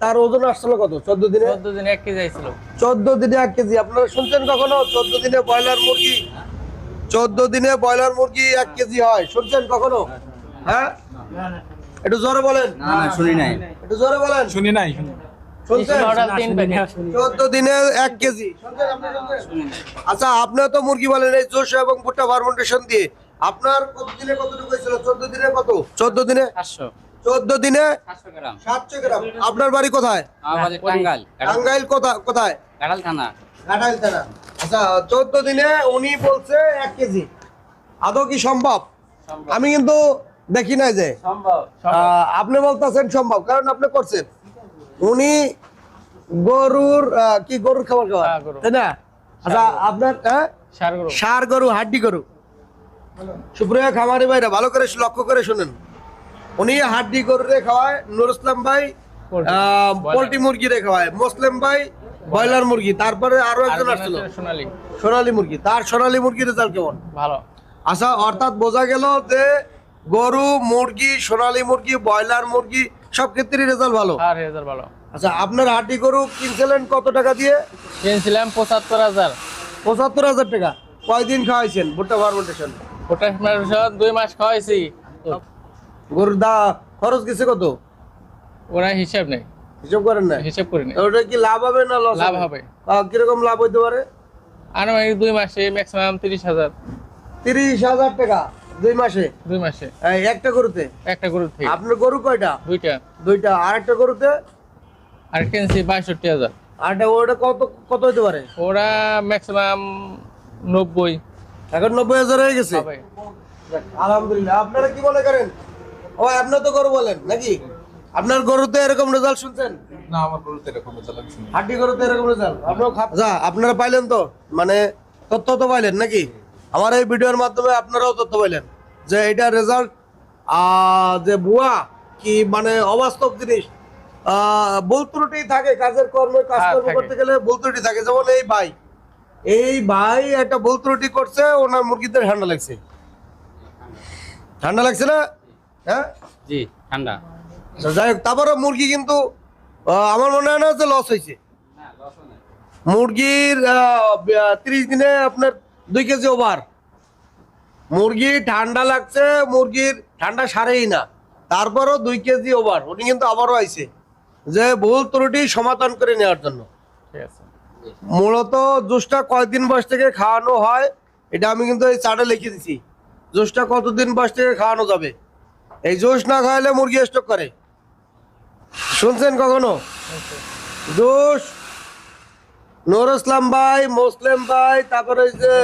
তার ওজন আসছিল কত? চোদ্দ দিনে? চোদ্দ দিন এক কেজি আইছিল। চোদ্দ দিনে এক কেজি। আপনারা শুনছেন কখনো? চোদ্দ দিনে ব্রয়লার মুরগি। চোদ্দ দিনে ব্রয়লার মুরগি এক কেজি হয়। শুনছেন কখনো? হ্যাঁ? একটু জোরে বলেন। না না শুনি নাই। একটু জোরে বলেন। শুনি নাই শুনছেন? অর্ডার তিন প্যাকেট চোদ্দ দিনে এক কেজি। শুনছেন আপনি শুনছেন? আচ্ছা আপনার তো মুরগি বলেন এই জোশ এবং ভুট্টা ফার্মেন্টেশন দিয়ে। আপনার কত দিনে কতটুকু হয়েছিল? চোদ্দ দিনে কত? চোদ্দ দিনে? পাঁচশো। চোদ্দ দিনে সাতশো গ্রাম। আপনার বাড়ি কোথায়? আমাদের টাঙ্গাইল কোথায়? থানা। থানা। আচ্ছা চোদ্দ দিনে উনি বলছে এক কেজি। আদৌ কি সম্ভব? আমি কিন্তু দেখি নাই যে। আপনি বলতেছেন সম্ভব কারণ আপনি করছেন। উনি গরুর কি গরুর খাবার খাবার হ্যাঁ, তাই না? আচ্ছা আপনার হ্যাঁ? সার গরু হাড্ডি গরু। সুপ্রিয় খামারি ভাইরা ভালো করে লক্ষ্য করে শুনেন। উনি হাড্ডি গরু রে খাওয়ায় নুর ইসলাম ভাই পোল্ট্রি। মুরগি রে খাওয়ায় মুসলিম ভাই ব্রয়লার মুরগি। তারপরে আরও একজন আসছিল সোনালি। সোনালী মুরগি। তার সোনালী মুরগির রেজাল্ট কেমন? ভালো। আচ্ছা অর্থাৎ বোঝা গেল যে গরু মুরগি সোনালী মুরগি ব্রয়লার মুরগি সব ক্ষেত্রেই রেজাল্ট ভালো। আর হাজার ভালো। আচ্ছা আপনার হাড্ডি গরু কিনছিলেন কত টাকা দিয়ে? কিনছিলাম পঁচাত্তর হাজার। পঁচাত্তর হাজার টাকা। কয়দিন খাওয়াইছেন? ভুট্টা ফার্মেন্টেশন। ওটা আপনার দুই মাস খাওয়াইছি। গরুর দা খরচ গেছে কত? ওরা হিসাব নেই। হিসাব করেন না হিসাব করি না ওটা কি লাভ হবে না লস লাভ হবে? কীরকম লাভ হইতে পারে? আনুমানিক দুই মাসে ম্যাক্সিমাম তিরিশ হাজার। তিরিশ হাজার টাকা দুই মাসে? দুই মাসে। একটা গরুতে? একটা গরু থেকে। আপনার গরু কয়টা? দুইটা। দুইটা। আর একটা গরুতে? আর কিনছি বাষট্টি হাজার। আরটা ওটা কত কত হইতে পারে? ওরা ম্যাক্সিমাম নব্বই। এখন নব্বই হাজার হয়ে গেছে? আলহামদুলিল্লাহ। আপনারা কি মনে করেন? ও আপনার তো গরু বলেন নাকি? আপনার গরুতে এরকম রেজাল্ট শুনছেন? না আমার গরুতে এরকম শুনি হাড্ডি গরুতে এরকম রেজাল্ট আপনার আচ্ছা আপনারা পাইলেন তো মানে তথ্য তো পাইলেন নাকি? আমার এই ভিডিওর মাধ্যমে আপনারাও তথ্য পাইলেন যে এটা রেজাল্ট যে বুয়া কি মানে অবাস্তব জিনিস। ভুল ত্রুটি থাকে কাজের কর্মে কাজকর্ম থাকে। করতে গেলে ভুল ত্রুটি থাকে। যেমন এই ভাই এই ভাই একটা ভুল ত্রুটি করছে ওনার মুরগিদের ঠান্ডা লাগছে। ঠান্ডা লাগছে না? হ্যাঁ? জি ঠান্ডা। যাই হোক তারপরে মুরগি কিন্তু আমার মনে হয় না যে লস হয়েছে। মুরগির ত্রিশ দিনে আপনার দুই কেজি ওভার। মুরগি ঠান্ডা লাগছে মুরগির ঠান্ডা সারেই না। তারপরও দুই কেজি ওভার উনি কিন্তু আবারও আইছে। যে ভুল ত্রুটি সমাধান করে নেওয়ার জন্য। ঠিক আছে। মূলত জুসটা কয়দিন বয়স থেকে খাওয়ানো হয় এটা আমি কিন্তু এই চার্টে লিখে দিছি। জুসটা কতদিন বয়স থেকে খাওয়ানো যাবে? এই জুস না খাওয়ালে মুরগি স্টক করে। শুনছেন কখনো? জুস। নুর ইসলাম ভাই মুসলিম ভাই তারপরে ওই যে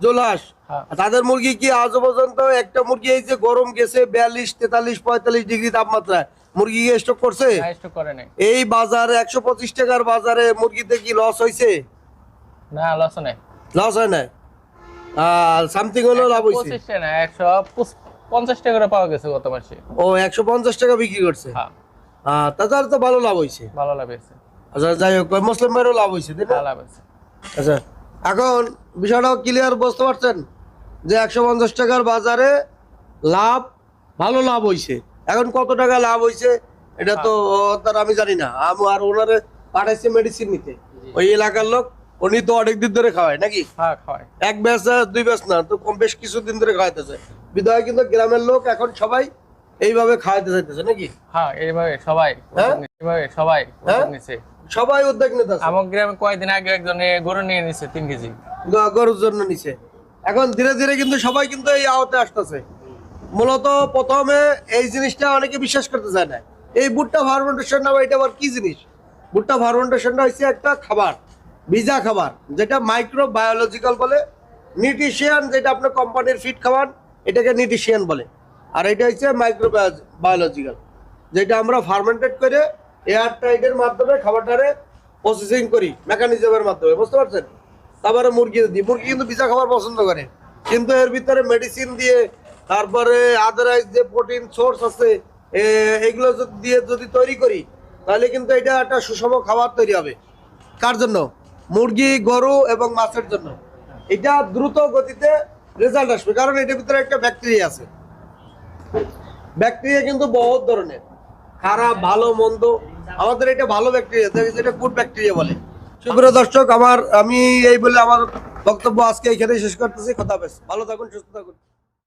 জোলাস। হ্যাঁ। তাদের মুরগি কি আজ পর্যন্ত একটা মুরগি এই যে গরম গেছে বিয়াল্লিশ তেতাল্লিশ পঁয়তাল্লিশ ডিগ্রি তাপমাত্রায়। মুরগি স্টক করছে? নাই। এই বাজারে একশো পঁচিশ টাকার বাজারে মুরগিতে কি লস হয়েছে না লস নেই। লস হয় না সামথিং হলেও লাভ হয়েছে পঞ্চাশ টাকা করে পাওয়া গেছে গত মাসে। ও একশো পঞ্চাশ টাকা বিক্রি করছে? হ্যাঁ। আহ, তো ভালো লাভ হয়েছে। ভালো লাভ হয়েছে। আচ্ছা যাই হোক মুসলিম ভাইয়েরও লাভ হয়েছে তাই না? লাভ হয়েছে। আচ্ছা এখন বিষয়টাও ক্লিয়ার বুঝতে পারছেন? যে একশো পঞ্চাশ টাকার বাজারে লাভ ভালো লাভ হয়েছে। এখন কত টাকা লাভ হয়েছে এটা তো তার আমি জানি না। আমি আর ওনারে পাঠাইছে মেডিসিন নিতে। ওই এলাকার লোক উনি তো অনেক দিন ধরে খাওয়ায় নাকি? হ্যাঁ খাওয়াই এক ব্যাচ দুই ব্যাচ না তো কম বেশ কিছুদিন ধরে খাওয়াইতেছে। বিধায় কিন্তু গ্রামের লোক এখন সবাই এইভাবে খাওয়াইতে চাইতেছে নাকি? হ্যাঁ এইভাবে সবাই হ্যাঁ? এইভাবে সবাই হ্যাঁ? নিছে। সবাই উদ্যোগ নিতেছে? আমার গ্রামে কয়েকদিন আগে একজন গরু নিয়ে নিছে তিন কেজি। গরুর জন্য নিছে। এখন ধীরে ধীরে কিন্তু সবাই কিন্তু এই আওতে আসতেছে। মূলত প্রথমে এই জিনিসটা অনেকে বিশ্বাস করতে চায় না। এই ভুট্টা ফার্মেন্টেশন নামে এটা আবার কি জিনিস? ভুট্টা ফার্মেন্টেশনটা হচ্ছে একটা খাবার ভিজা খাবার যেটা মাইক্রো বায়োলজিক্যাল বলে নিউট্রিশিয়ান যেটা আপনার কোম্পানির ফিট খাবার এটাকে নিউট্রিশিয়ান বলে। আর এটা হচ্ছে মাইক্রো বায়োলজিক্যাল যেটা আমরা ফার্মেন্টেড করে এয়ার টাইটের মাধ্যমে খাবারটারে প্রসেসিং করি মেকানিজমের মাধ্যমে, বুঝতে পারছেন? তারপরে মুরগি দিই মুরগি কিন্তু ভিজা খাবার পছন্দ করে, কিন্তু এর ভিতরে মেডিসিন দিয়ে, তারপরে আদারাইজ যে প্রোটিন সোর্স আছে এগুলো দিয়ে যদি তৈরি করি, তাহলে কিন্তু এটা একটা সুষম খাবার তৈরি হবে। কার জন্য? মুরগি, গরু এবং মাছের জন্য। এটা দ্রুত গতিতে রেজাল্ট আসবে, কারণ এটার ভিতরে একটা ব্যাকটেরিয়া আছে। ব্যাকটেরিয়া কিন্তু বহুত ধরনের। খারাপ, ভালো, মন্দ, আমাদের এটা ভালো ব্যাকটেরিয়া যেটা গুড ব্যাকটেরিয়া বলে। সুপ্রিয় দর্শক, আমার, আমি এই বলে আমার বক্তব্য আজকে এখানে শেষ করতেছি। কথা বেশ ভালো থাকুন, সুস্থ থাকুন।